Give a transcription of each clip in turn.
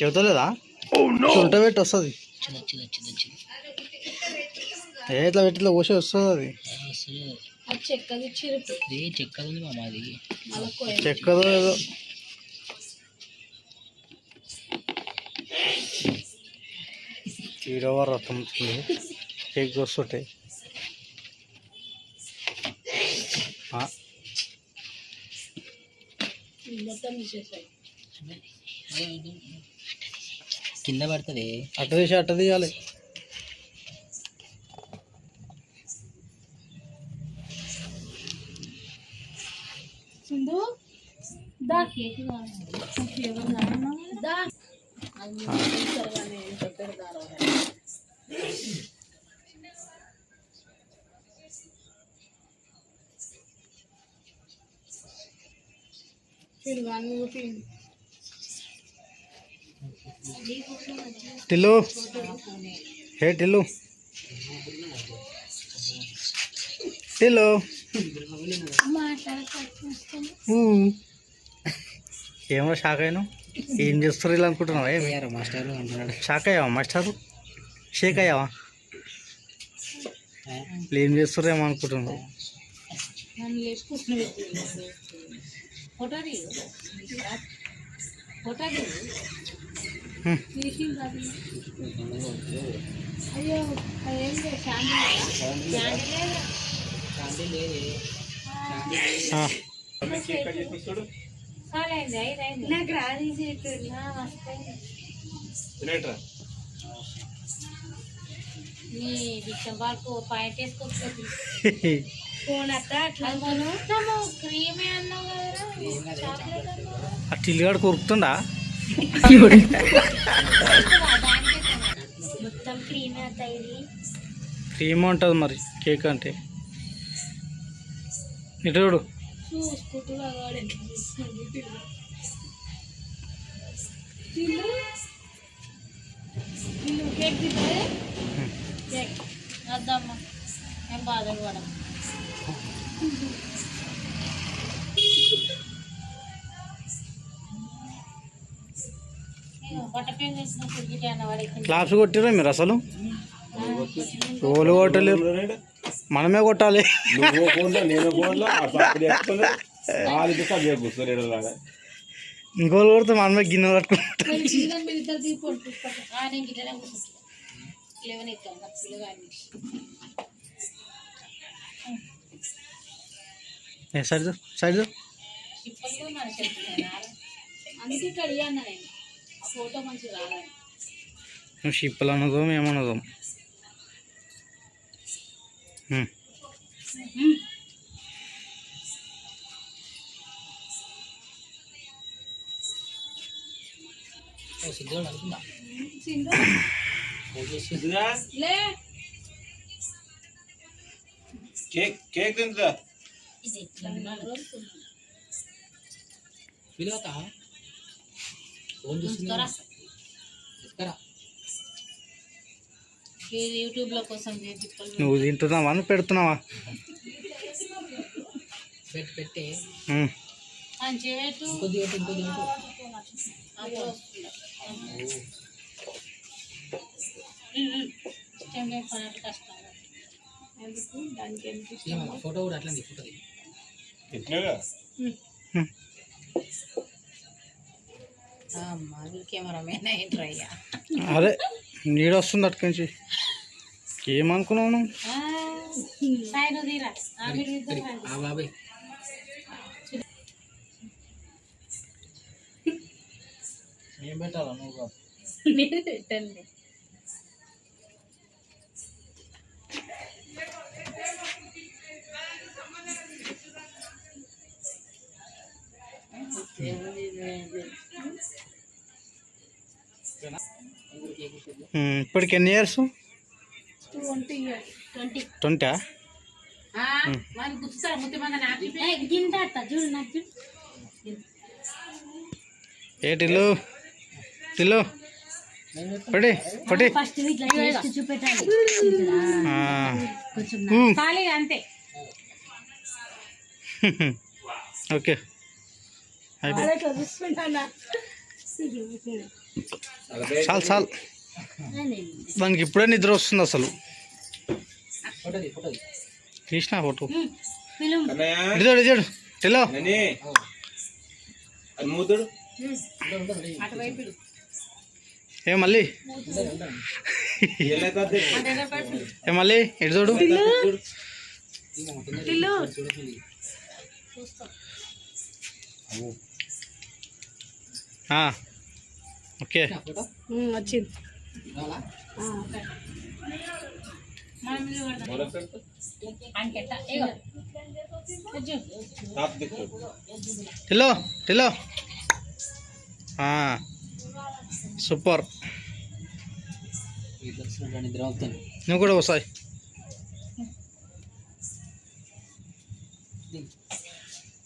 చెబుతలేదా? ఉంట పెట్టి వస్తుంది. ఏ ఇట్లా పెట్టి ఇట్లా వస్తుంది అది చెక్కదు అది చెక్కదో ఏదో ఈడవ రథం కేక్ వస్తుంటాయి మొత్తం కింద పడుతుంది అట్ట తీసి అట్ట తీయాలి సింధు దా కేక్ దా టిల్లు. హే టిల్లు. టిల్లు. ఏమో షాక్ అయినా ఏం చేస్తారు ఇలా అనుకుంటున్నావా ఏమి? మాస్టర్ అంటున్నాడు. షాక్ అయ్యావా మాస్టారు షేక్ అయ్యావా? ఏం చేస్తారేమో అనుకుంటున్నావు? ఫోటో. అయ్యో అదేం లేదు ఆ, నాకు రాదు నీ బిచ్చం బాల్కు పాయింట్ వేసుకోవచ్చు ఫోన్ అత్త అట్లా మొత్తము క్రీమే అన్నావు కదరా చాక్లెట్ అన్నావు ఆ టిల్లుగాడు కొరుకుతుండా మొత్తం క్రీమే ఉంటుంది మరి కేక్ అంటే. ఇటు కేక్ తింటే కేక్. వద్దమ్మా ఏం బాధలు పడం క్లాప్స్ కొట్టిరా మీరు అసలు? ఓలు కొట్టలేరు మనమే కొట్టాలి. ఇంకోళ్ళు కొడితే మనమే గిన్నె పట్టుకుంటాం మన చెప్తున్నాను అందుకే ఇక్కడ అన్న నేను. ఫోటో మంచిగా రాదని నువ్వు షిప్పులు అన్నదో ఏమన్నదో హ్మ్. సిద్ధు అనుకుందా సింధు ఇదిగా లే కేక్ కేక్ తింటుందా ఇది యూట్యూబ్లో కోసం నువ్వు తింటున్నావా? నువ్వు పెడుతున్నావా? పెట్టి. పెట్టి. మంచిగా పెట్టు ఇంకొద్ది పెట్టు. ఇంకొద్ది అదే నీడు వస్తుంది అటుకంచి ఏమనుకున్నావు నువ్వు? ఏం పెట్టాలా నువ్వు పెట్టండి. ఇప్పటికి ఎన్ని ఇయర్స్ ట్వంటీ ట్వంటీ ఏ టిల్లు? టిల్లు? పడి పడి. చూపెట్టాలి. ఖాళీగా అంతే. ఓకే. అయిపోయి. చాలు చాలు. దానికి ఇప్పుడే నిద్ర వస్తుంది అసలు. ఫోటో. తీ ఫోటో ఇడిచాడు ఇడిచాడు తెలో ఏ మళ్ళీ? ఏ మళ్ళీ? ఇటు చూడు. ఓకే. వచ్చింది. టిల్లో ఆ, సూపర్. ఈ దర్శనం నిద్ర అవుతాను నువ్వు కూడా వస్తాయి నువ్వు కూడా ఫోటో ఫోటో తీ మామ. అది ఇక్కడది దానంగా కూర్చో ఓ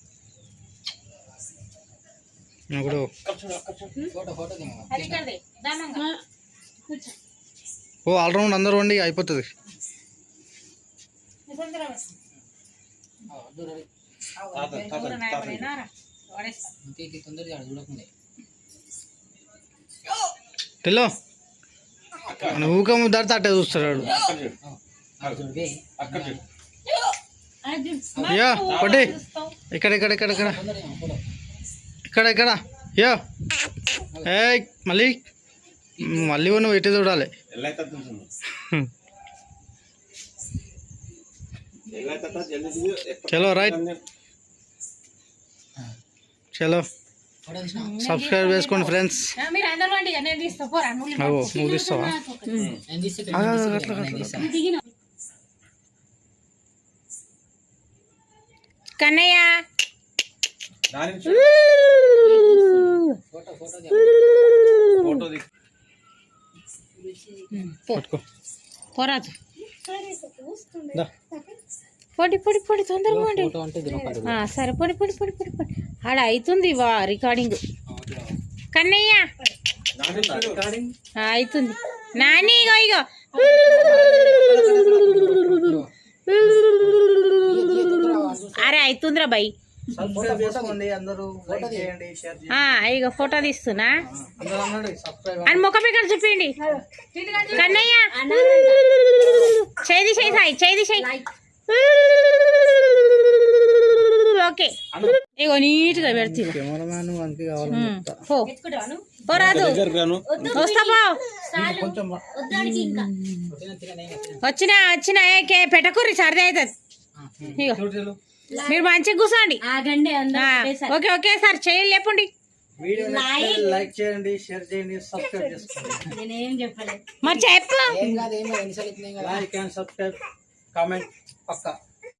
ఆల్రౌండ్ అందరూ వండి అయిపోతుంది ఆ, వద్దు రా రే. తాత తాత తాత ఇంకే తొందరగా ఆడ చూడకుండే టిల్లో నువ్వు ఊక దాడితే అట్టే చూస్తాడు పట్టి. ఇక్కడ ఇక్కడ ఇక్కడ ఇక్కడ. ఇక్కడ ఇక్కడ. యా. ఏ మళ్ళీ. మళ్ళీ నువ్వు ఎట్టి చూడాలి. చలో రైట్. చలో. సబ్స్క్రైబ్ చేసుకోండి ఫ్రెండ్స్. మీరు అందరూ రండి ఇక నేను తీస్తా పోరా నువ్వు తీస్తావా? కన్నయ్య. పోరాదు. పొడి పొడి పొడి తొందరగా సరే పొడి పొడి పొడి పొడి పొడి ఆడ అవుతుంది వా రికార్డింగ్. కన్నయ్య. అవుతుంది నాని ఇగో ఇగో. అరే అవుతుందిరా బై ఇగో ఫోటో తీస్తున్నా. అని ముఖం ఇక్కడ చూపిండి కన్నయ్య. చేది చేయి సాయి చేది చేయి ఓకే. ఇగో నీట్గా పెడుతుంది కెమెరామ్యాన్ మనకి కావాలని చెప్తా. పో. పోరాదు వచ్చిన వచ్చిన ఏకే పెట్టకూరి సరదా అవుతుంది. ఇగో. మీరు మంచిగా కూర్చోండి. ఆగండి ఓకే ఓకే సార్ చేయండి లేపండి. వీడియో లైక్ చేయండి షేర్ చేయండి సబ్స్క్రైబ్ చేసుకోండి. నేనేం చెప్పలేదు. మరి చెప్పు. ఏం కాదు ఏం కాదు ఎన్నిసార్లు ఇట్లా ఏం కాదు. Like and subscribe comment Pakka.